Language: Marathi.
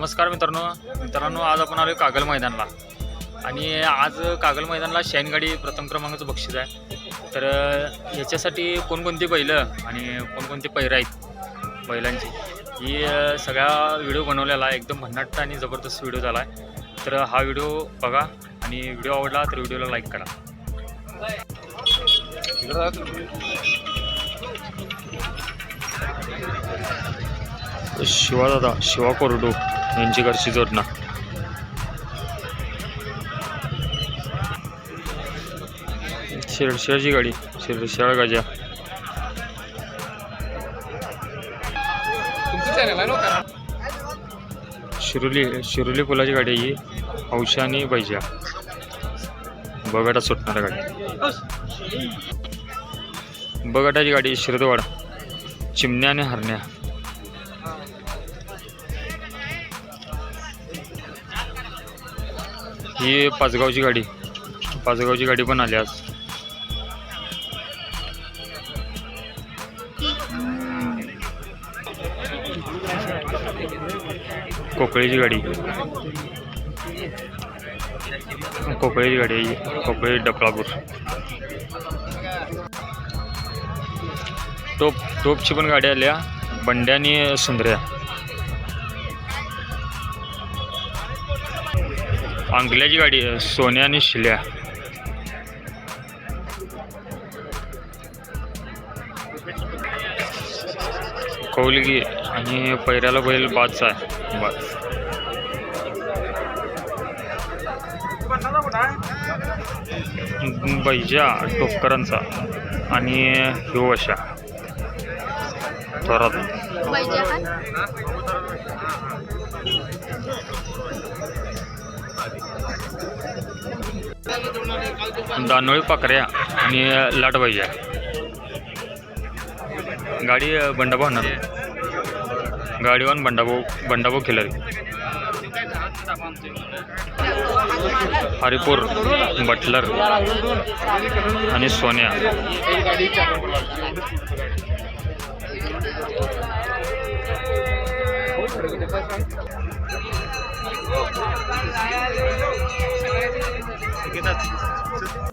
नमस्कार मित्रांनो. मित्रांनो आज आपण आलो कागल मैदानला. आणि आज कागल मैदानला शाईनगाडी प्रथम क्रमांकाचं बक्षीस आहे. तर याच्यासाठी कोणकोणती बैलं आणि कोणकोणते पैरं आहेत बैलांची? ही सगळा व्हिडिओ बनवलेला आहे. एकदम भन्नाट आणि जबरदस्त व्हिडिओ झाला आहे. तर हा व्हिडिओ बघा आणि व्हिडिओ आवडला तर व्हिडिओला लाईक करा. शिवा दादा शिवा कोरडू. यांची घरची जोडणा. शिरशिळाची गाडी शिरशिळा गाजा. शिरोली शिरोली पुलाची गाडी आहे ही हौशा आणि बैजा बगाटा सुटणारा गाडी. बगाटाची गाडी शिरदवाड. चिमण्या आणि हरण्या. ही पाचगावची गाडी. पाचगावची गाडी पण आली आज. कोकळीची गाडी. कोकळीची गाडी आहे ही. कोकळी डपळापूर टोप टोपची पण गाडी आल्या बंड्या आणि सुंदऱ्या अंगल्याची गाडी आहे, सोन्या आणि शिल्या. कौलगी आणि पैऱ्याला बैल बादचा आहे. बाद बैजा टोपकरांचा आणि ह्यो अशा. थोरात. दानोळी पाकऱ्या आणि लाट गाडी बंडाबो बंडाभाऊ होणार गाडीवान बंडाभाऊ बंडाभाऊ खिलरी हरिपूर बटलर आणि सोन्या. Kita.